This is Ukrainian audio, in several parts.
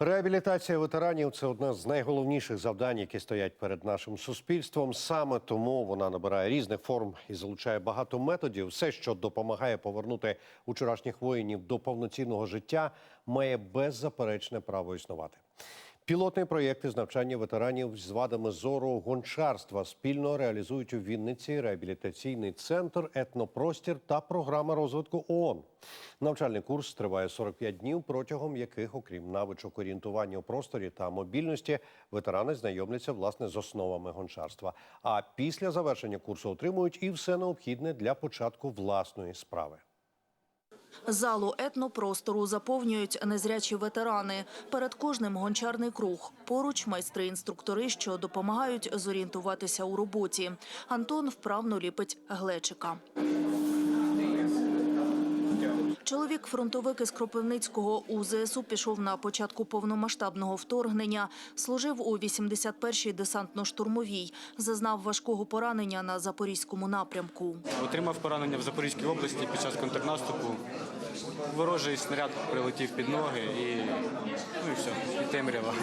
Реабілітація ветеранів це одне з найголовніших завдань, які стоять перед нашим суспільством. Саме тому вона набирає різних форм і залучає багато методів. Все, що допомагає повернути вчорашніх воїнів до повноцінного життя, має беззаперечне право існувати. Пілотний проєкт із навчання ветеранів з вадами зору гончарства спільно реалізують у Вінниці реабілітаційний центр, етнопростір та програма розвитку ООН. Навчальний курс триває 45 днів, протягом яких, окрім навичок орієнтування у просторі та мобільності, ветерани знайомляться власне з основами гончарства. А після завершення курсу отримують і все необхідне для початку власної справи. Залу етнопростору заповнюють незрячі ветерани. Перед кожним гончарний круг. Поруч майстри-інструктори, що допомагають зорієнтуватися у роботі. Антон вправно ліпить глечика. Чоловік фронтовик із Кропивницького у ЗСУ пішов на початку повномасштабного вторгнення. Служив у 81-й десантно-штурмовій. Зазнав важкого поранення на запорізькому напрямку. Отримав поранення в Запорізькій області під час контрнаступу. Ворожий снаряд прилетів під ноги і, ну і все, і темрява.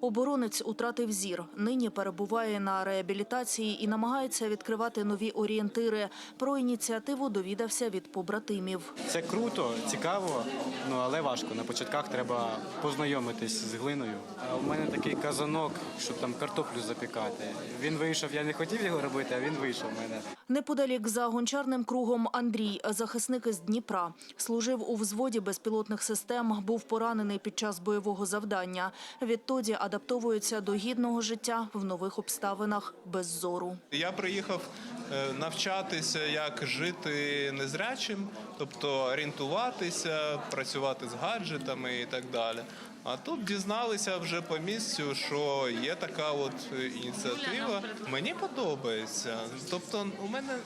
Оборонець утратив зір. Нині перебуває на реабілітації і намагається відкривати нові орієнтири. Про ініціативу довідався від побратимів. Це круто, цікаво, ну але важко. На початках треба познайомитись з глиною. А у мене такий казанок, щоб там картоплю запікати. Він вийшов, я не хотів його робити, а він вийшов в мене. Неподалік за гончарним кругом Андрій, захисник із Дніпра, служив у взводі безпілотних систем, був поранений під час бойового завдання. Відтоді адаптовується до гідного життя в нових обставинах без зору. Я приїхав е, навчатися, як жити незрячим, тобто орієнтуватися, працювати з гаджетами і так далі. А тут дізналися вже по місцю, що є така от ініціатива. Мені подобається. Тобто, у мене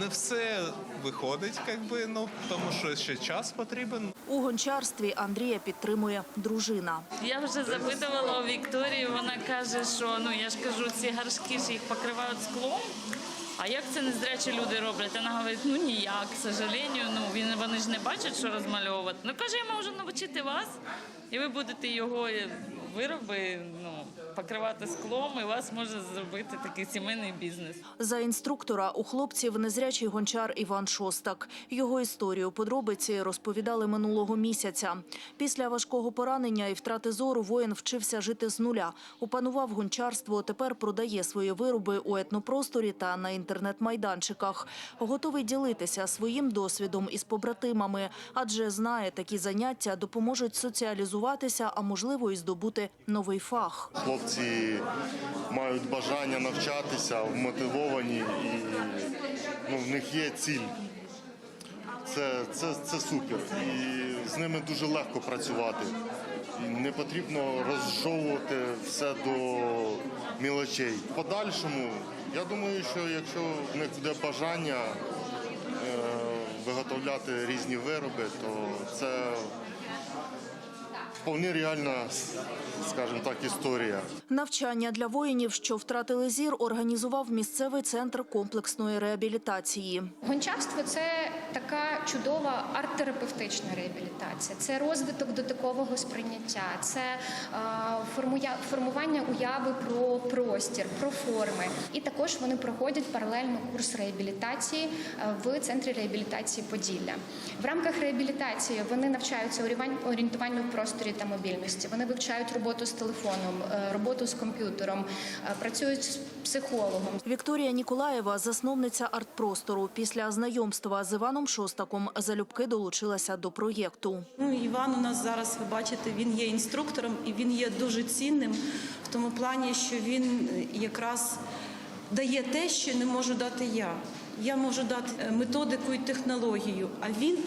не все виходить, якби ну тому що ще час потрібен. У гончарстві Андрія підтримує дружина. Я вже запитувала у Вікторії, вона каже, що ну я ж кажу, ці гаршки ж їх покривають склом. А як це незрячі люди роблять? Вона говорить, ну ніяк, к сожалению, ну він вони ж не бачать, що розмальовувати. Ну каже, я можу навчити вас, і ви будете його вироби ну, покривати склом, і у вас може зробити такий сімейний бізнес. За інструктора у хлопців незрячий гончар Іван Шостак. Його історію подробиці розповідали минулого місяця. Після важкого поранення і втрати зору воїн вчився жити з нуля. Опанував гончарство, тепер продає свої вироби у етнопросторі та на інтернет-майданчиках. Готовий ділитися своїм досвідом із побратимами, адже знає, такі заняття допоможуть соціалізуватися, а можливо і здобути новий фах. Хлопці мають бажання навчатися, мотивовані і ну, в них є ціль. Це, це, це супер. І з ними дуже легко працювати. І не потрібно розжовувати все до мілочей. В подальшому, я думаю, що якщо в них буде бажання е, виготовляти різні вироби, то це вполне реальна, скажімо так, історія. Навчання для воїнів, що втратили зір, організував місцевий центр комплексної реабілітації. Гончарство це така чудова арт-терапевтична реабілітація, це розвиток дотикового сприйняття, це е, формування уяви про простір, про форми. І також вони проходять паралельно курс реабілітації в центрі реабілітації Поділля. В рамках реабілітації вони навчаються орієнтуванню в просторі та мобільності. Вони вивчають роботу з телефоном, е, роботу з комп'ютером, е, працюють з психологом, Вікторія Ніколаєва, засновниця артпростору. Після знайомства з Іваном Шостаком залюбки долучилася до проєкту. Ну, Іван у нас зараз, ви бачите, він є інструктором і він є дуже цінним в тому плані, що він якраз дає те, що не можу дати я. Я можу дати е, методику і технологію, а він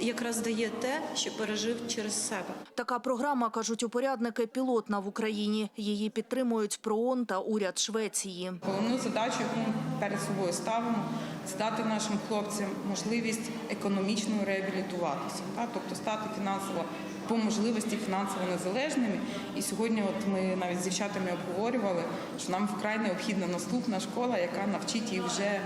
якраз дає те, що пережив через себе. Така програма, кажуть упорядники, пілотна в Україні. Її підтримують ПРООН та уряд Швеції. Головну задачу, яку ми перед собою ставимо, це дати нашим хлопцям можливість економічно реабілітуватися, так? тобто стати фінансово по можливості фінансово незалежними. І сьогодні, от ми навіть з дівчатами обговорювали, що нам вкрай необхідна наступна школа, яка навчить їх вже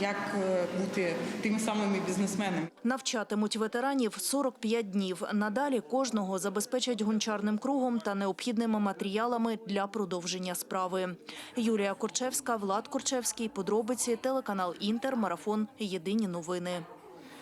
як е, бути тими самими бізнесменами. Навчатимуть ветеранів 45 днів. Надалі кожного забезпечать гончарним кругом та необхідними матеріалами для продовження справи. Юлія Корчевська, Влад Корчевський. Подробиці телеканал Інтер. Марафон. Єдині новини.